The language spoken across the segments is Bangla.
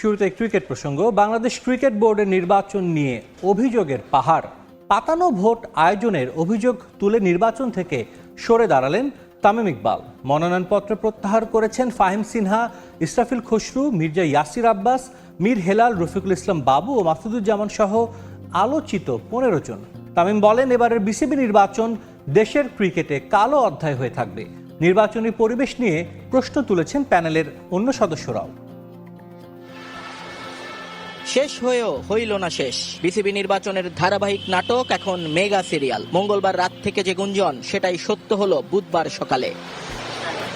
শুরুতে ক্রিকেট প্রসঙ্গ, বাংলাদেশ ক্রিকেট বোর্ডের নির্বাচন নিয়ে অভিযোগের পাহাড়। পাতানো ভোট আয়োজনের অভিযোগ তুলে নির্বাচন থেকে সরে দাঁড়ালেন তামিম ইকবাল। মনোনয়নপত্র প্রত্যাহার করেছেন ফাহিম সিনহা, ইসরাফিল খসরু, মির্জা ইয়াসির আব্বাস, মীর হেলাল, রফিকুল ইসলাম বাবু ও মাসুদুজ্জামান সহ আলোচিত পনেরো জন। তামিম বলেন, এবারের বিসিবি নির্বাচন দেশের ক্রিকেটে কালো অধ্যায় হয়ে থাকবে। নির্বাচনী পরিবেশ নিয়ে প্রশ্ন তুলেছেন প্যানেলের অন্য সদস্যরাও। শেষ হয়েও হইল না শেষ। বিসিবি নির্বাচনের ধারাবাহিক নাটক এখন মেগা সিরিয়াল। মঙ্গলবার রাত থেকে যে গুঞ্জন, সেটাই সত্য হলো বুধবার সকালে।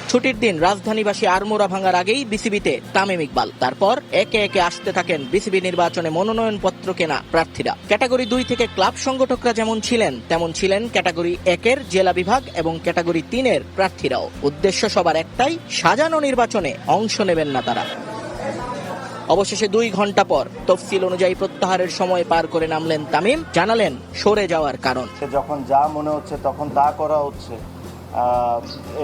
ছুটির দিন রাজধানীবাসী আড়মোড়া ভাঙার আগেই বিসিবিতে তামিম ইকবাল। তারপর একে একে আসতে থাকেন বিসিবি নির্বাচনে মনোনয়নপত্র কেনা প্রার্থীরা। ক্যাটাগরি দুই থেকে ক্লাব সংগঠকরা যেমন ছিলেন, তেমন ছিলেন ক্যাটাগরি একের জেলা বিভাগ এবং ক্যাটাগরি তিনের প্রার্থীরাও। উদ্দেশ্য সবার একটাই, সাজানো নির্বাচনে অংশ নেবেন না তারা। অবশেষে দুই ঘণ্টা পর তফসিল অনুযায়ী প্রত্যাহারের সময় পার করে নামলেন তামিম। জানালেন, সরে যাওয়ার কারণ। যখন যা মনে হচ্ছে তখন তা করা হচ্ছে।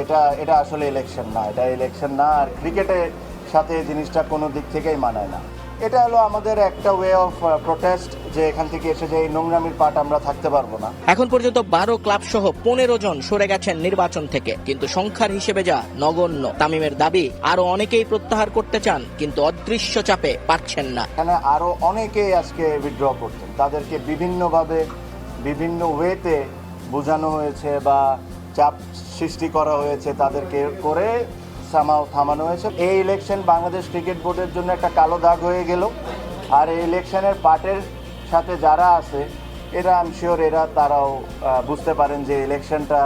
এটা এটা আসলে ইলেকশন না। এটা ইলেকশন না, আর ক্রিকেটের সাথে জিনিসটা কোনো দিক থেকেই মানায় না। এটা হলো আমাদের একটা ওয়ে অফ প্রোটেস্ট যে এখান থেকে এসে যে এই নোংরামির পাট আমরা থাকতে পারব না। এখন পর্যন্ত বারো ক্লাব সহ পনেরো জন সরে গেছেন নির্বাচন থেকে কিন্তু সংখ্যার হিসেবে যা নগণ্য। তামিমের দাবি আরও অনেকেই প্রত্যাহার করতে চান কিন্তু অদৃশ্য চাপে পারছেন না। এখানে আরও অনেকেই আজকে উইথড্র করতেন তাদেরকে বিভিন্নভাবে বিভিন্ন ওয়েতে বোঝানো হয়েছে বা চাপ সৃষ্টি করা হয়েছে তাদেরকে করে সামাও থামানো হয়েছে। এই ইলেকশন বাংলাদেশ ক্রিকেট বোর্ডের জন্য একটা কালো দাগ হয়ে গেল। আর এই ইলেকশনের পার্টের সাথে যারা আছে, এরা আমি শিওর এরা, তারাও বুঝতে পারেন যে ইলেকশনটা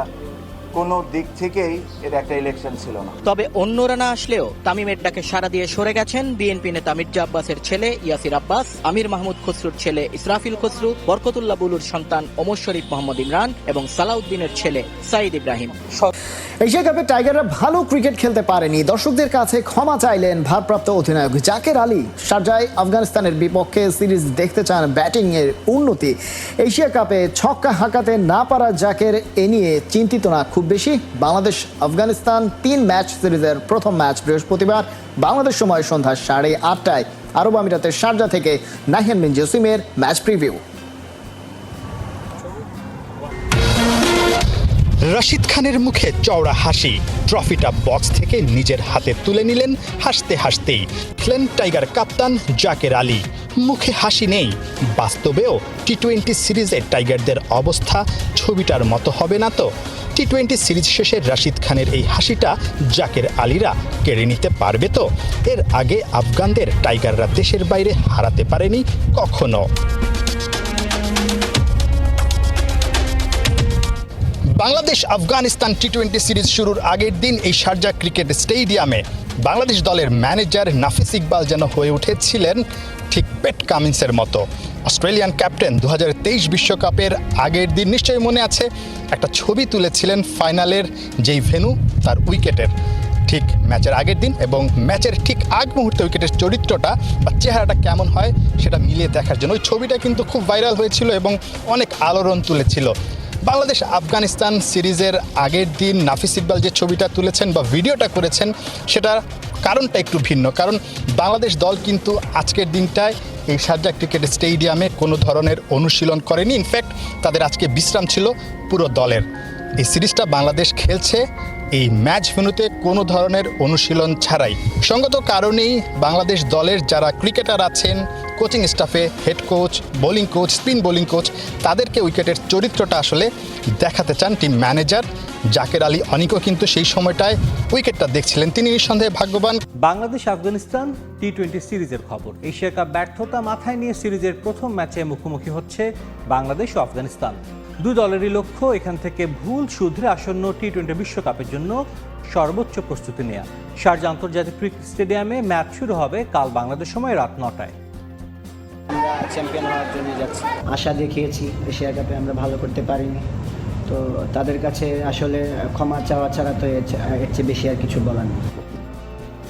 কোনো দিক থেকেই এটা একটা ইলেকশন ছিল না। তবে অন্যরা না আসলেও তামিমের ডাকে সাড়া দিয়ে সরে গেছেন বিএনপি নেতা মির্জা আব্বাসের ছেলে ইয়াসির আব্বাস আমির মাহমুদ খসরুর ছেলে ইসরাফিল খসরু বরকতুল্লাহ বুলুর সন্তান ওমর শরীফ মোহাম্মদ ইমরান এবং সালাউদ্দিনের ছেলে সাইদ ইব্রাহিম। এশিয়া কাপে টাইগাররা ভালো ক্রিকেট খেলতে পারেনি। দর্শকদের কাছে ক্ষমা চাইলেন ভারপ্রাপ্ত অধিনায়ক জাকের আলী। শারজায় আফগানিস্তানের বিপক্ষে সিরিজ দেখতে চান ব্যাটিং এর উন্নতি। এশিয়া কাপে ছক্কা হাঁকাতে না পারা জাকের এ নিয়ে চিন্তিত না খুব বেশি। বাংলাদেশ, আফগানিস্তান তিন ম্যাচ সিরিজের প্রথম ম্যাচ বৃহস্পতিবার। বাংলাদেশ সময় সন্ধ্যা সাড়ে আটটায়। আরব আমিরাতের শারজা থেকে নাহিয়ান বিন জসিমের ম্যাচ প্রিভিউ। রশিদ খানের মুখে চওড়া হাসি। ট্রফিটা বক্স থেকে নিজের হাতে তুলে নিলেন হাসতে হাসতেই। খেলেন টাইগার কাপ্তান জাকের আলী। মুখে হাসি নেই। বাস্তবেও টি টোয়েন্টি সিরিজে টাইগারদের অবস্থা ছবিটার মতো হবে না তো। টি টোয়েন্টি সিরিজ শেষে রাশিদ খানের এই হাসিটা জাকের আলীরা কেড়ে নিতে পারবে তো? এর আগে আফগানদের টাইগাররা দেশের বাইরে হারাতে পারেনি কখনো। Bangladesh Afghanistan T twenty series শুরুর আগের দিন এই শারজা ক্রিকেট স্টেডিয়ামে বাংলাদেশ দলের ম্যানেজার নাফিস ইকবাল যেন হয়ে উঠেছিলেন ঠিক পেট কামিন্সের মতো। অস্ট্রেলিয়ান ক্যাপ্টেন দু বিশ্বকাপের আগের দিন নিশ্চয়ই মনে আছে, একটা ছবি তুলেছিলেন ফাইনালের যেই ভেনু, তার উইকেটের। ঠিক ম্যাচের আগের দিন এবং ম্যাচের ঠিক আগ মুহূর্তে উইকেটের চরিত্রটা বা চেহারাটা কেমন হয়, সেটা মিলিয়ে দেখার জন্য ওই ছবিটা কিন্তু খুব ভাইরাল হয়েছিল এবং অনেক আলোড়ন তুলেছিল। বাংলাদেশ আফগানিস্তান সিরিজের আগের দিন নাফিস ইকবাল যে ছবিটা তুলেছেন বা ভিডিওটা করেছেন, সেটার কারণটা একটু ভিন্ন। কারণ বাংলাদেশ দল কিন্তু আজকের দিনটায় এই সাজা ক্রিকেট স্টেডিয়ামে কোনো ধরনের অনুশীলন করেনি। ইনফ্যাক্ট তাদের আজকে বিশ্রাম ছিল পুরো দলের। এই সিরিজটা বাংলাদেশ খেলছে এই ম্যাচ ভেন্যুতে কোনো ধরনের অনুশীলন ছাড়াই। সঙ্গত কারণেই বাংলাদেশ দলের যারা ক্রিকেটার আছেন, coaching স্টাফে head coach, bowling coach, spin bowling coach, তাদেরকে উইকেটের চরিত্রটা আসলে দেখাতে চান টিম ম্যানেজার জাকের আলী অনিকও কিন্তু সেই সময়টায় উইকেটটা দেখছিলেন। তিনি নিঃসন্দেহে ভাগ্যবান। বাংলাদেশ আফগানিস্তান টি টোয়েন্টি সিরিজের খবর। এশিয়া কাপ ব্যর্থতা মাথায় নিয়ে সিরিজের প্রথম ম্যাচে মুখোমুখি হচ্ছে বাংলাদেশ ও আফগানিস্তান। দুই দলেরই লক্ষ্য এখান থেকে ভুল শুধরে আসন্ন টি টোয়েন্টি বিশ্বকাপের জন্য সর্বোচ্চ প্রস্তুতি নেওয়া শারজা আন্তর্জাতিক ক্রিকেট স্টেডিয়ামে ম্যাচ শুরু হবে কাল বাংলাদেশ সময় রাত নটায়। আমরা চ্যাম্পিয়ন হওয়ার জন্য যাচ্ছি। আশা দেখিয়েছি এশিয়া কাপে আমরা ভালো করতে পারিনি। তো তাদের কাছে আসলে ক্ষমা চাওয়া ছাড়া তো এর এর চেয়ে বেশি আর কিছু বলার নেই।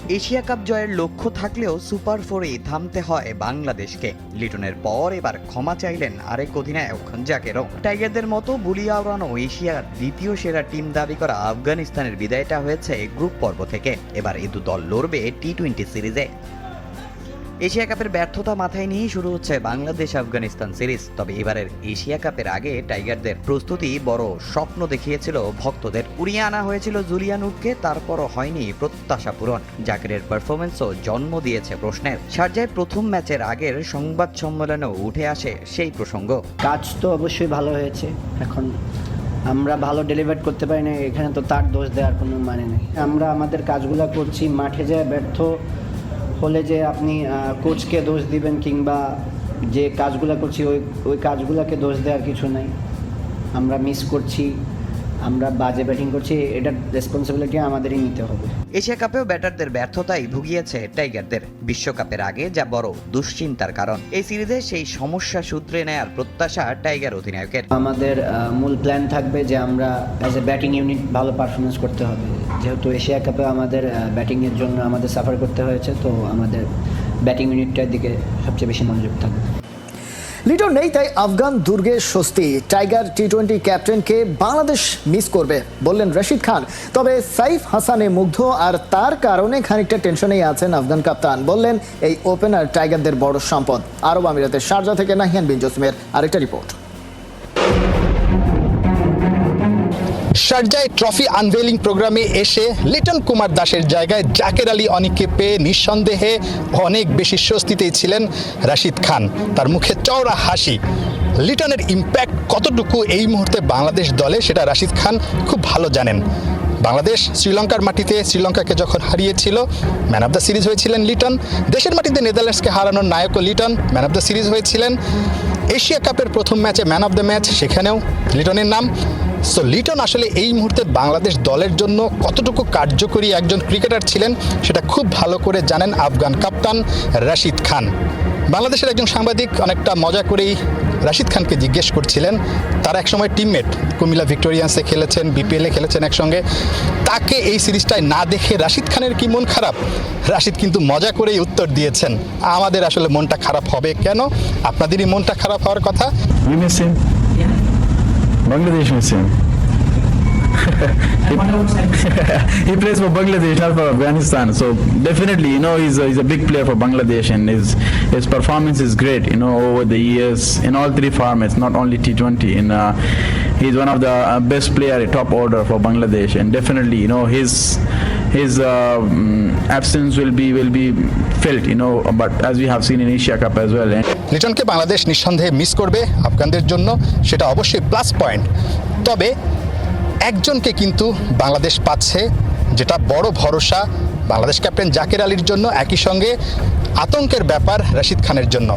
এশিয়া কাপ জয়ের লক্ষ্য থাকলেও সুপার ফোরেই থামতে হয় বাংলাদেশকে। লিটনের পর এবার ক্ষমা চাইলেন আরেক অধিনায়ক, জাকেরও। টাইগারদের মতো বুলিয়া উড়ানো এশিয়ার দ্বিতীয় সেরা টিম দাবি করা আফগানিস্তানের বিদায়টা হয়েছে গ্রুপ পর্ব থেকে। এবার এ দল লড়বে টি টোয়েন্টি সিরিজে। এশিয়া কাপের ব্যর্থতা মাথায় নিয়েই শুরু হচ্ছে বাংলাদেশ আফগানিস্তান সিরিজ। তবে এবারের এশিয়া কাপের আগে টাইগারদের প্রস্তুতি বড় স্বপ্ন দেখিয়েছিল ভক্তদের। উড়িয়ে আনা হয়েছিল জুলিয়ানুটকে তারপরও হয়নি প্রত্যাশা পূরণ। জাকিরের পারফরমেন্সও জন্ম দিয়েছে প্রশ্নের। সার্জায় প্রথম ম্যাচের আগের সংবাদ সম্মেলনেও উঠে আসে সেই প্রসঙ্গ। কাজ তো অবশ্যই ভালো হয়েছে। এখন আমরা ভালো ডেলিভার করতে পারি না এখানে তো তার দোষ দেওয়ার কোনো মানে নেই। আমরা আমাদের কাজগুলো করছি, মাঠে যায় ব্যর্থ হলে যে আপনি কোচকে দোষ দিবেন কিংবা যে কাজগুলো করছি, ওই ওই কাজগুলোকে দোষ দেওয়ার কিছু নাই। আমরা মিস করছি। আমরা বাজে ব্যাটিং করছি এটার রেসপন্সিবিলিটি আমাদেরই নিতে হবে। এশিয়া কাপেও ব্যাটারদের ব্যর্থতাই ভুগিয়েছে টাইগারদের। বিশ্বকাপের আগে যা বড় দুশ্চিন্তার কারণ। এই সিরিজে সেই সমস্যা সূত্রে নেয়ার প্রত্যাশা টাইগার অধিনায়কের। আমাদের মূল প্ল্যান থাকবে যে আমরা অ্যাজ এ ব্যাটিং ইউনিট ভালো পারফরমেন্স করতে হবে। যেহেতু এশিয়া কাপে আমাদের ব্যাটিংয়ের জন্য আমাদের সাফার করতে হয়েছে তো আমাদের ব্যাটিং ইউনিটটার দিকে সবচেয়ে বেশি মনোযোগ থাকবে। লিটন নেই, তাই আফগান দুর্গের স্বস্তি। টাইগার টি টোয়েন্টি ক্যাপ্টেনকে বাংলাদেশ মিস করবে, বললেন রশিদ খান। তবে সাইফ হাসানে মুগ্ধ, আর তার কারণে খানিকটা টেনশনেই আছেন আফগান কাপ্তান। বললেন, এই ওপেনার টাইগারদের বড় সম্পদ। আরব আমিরাতের শারজা থেকে নাহিয়ান বিন জসিমের আরেকটা রিপোর্ট শারজায় ট্রফি আনভেলিং প্রোগ্রামে এসে লিটন কুমার দাসের জায়গায় জাকের আলী অনিককে পেয়ে নিঃসন্দেহে অনেক বেশি স্বস্তিতেই ছিলেন রাশিদ খান। তার মুখে চওড়া হাসি। লিটনের ইম্প্যাক্ট কতটুকু এই মুহূর্তে বাংলাদেশ দলে, সেটা রাশিদ খান খুব ভালো জানেন। বাংলাদেশ শ্রীলঙ্কার মাটিতে শ্রীলঙ্কাকে যখন হারিয়েছিল ম্যান অফ দ্য সিরিজ হয়েছিলেন লিটন। দেশের মাটিতে নেদারল্যান্ডসকে হারানোর নায়কও Liton. Man of the series হয়েছিলেন এশিয়া কাপের প্রথম ম্যাচে ম্যান অফ দ্য ম্যাচ, সেখানেও লিটনের নাম। সো লিটন আসলে এই মুহূর্তে বাংলাদেশ দলের জন্য কতটুকু কার্যকরী একজন ক্রিকেটার ছিলেন, সেটা খুব ভালো করে জানেন আফগান কাপ্তান রাশিদ খান। বাংলাদেশের একজন সাংবাদিক অনেকটা মজা করেই রাশিদ খানকে জিজ্ঞেস করছিলেন তার একসময় টিমমেট কুমিল্লা ভিক্টোরিয়ান্সে খেলেছেন বিপিএলে খেলেছেন একসঙ্গে। তাকে এই সিরিজটায় না দেখে রাশিদ খানের কি মন খারাপ? রাশিদ কিন্তু মজা করেই উত্তর দিয়েছেন আমাদের আসলে মনটা খারাপ হবে কেন? আপনাদেরই মনটা খারাপ হওয়ার কথা? We he plays for Bangladesh, not for Afghanistan. So definitely, you know, he's a, he's a big player for Bangladesh, and his his performance is great. You know, over the years in all three formats, not only T20. In uh, he's one of the uh, best player, top order for Bangladesh, and definitely, you know, his his uh, mm, absence will be will be felt. You know, but as we have seen in Asia Cup as well. And লিটনকে Bangladesh নিঃসন্দেহে মিস করবে আফগানদের জন্য সেটা অবশ্যই প্লাস পয়েন্ট তবে একজনকে কিন্তু বাংলাদেশ পাচ্ছে, যেটা বড় ভরসা বাংলাদেশ ক্যাপ্টেন জাকির আলীর জন্য, একই সঙ্গে আতঙ্কের ব্যাপার রশিদ খানের জন্য।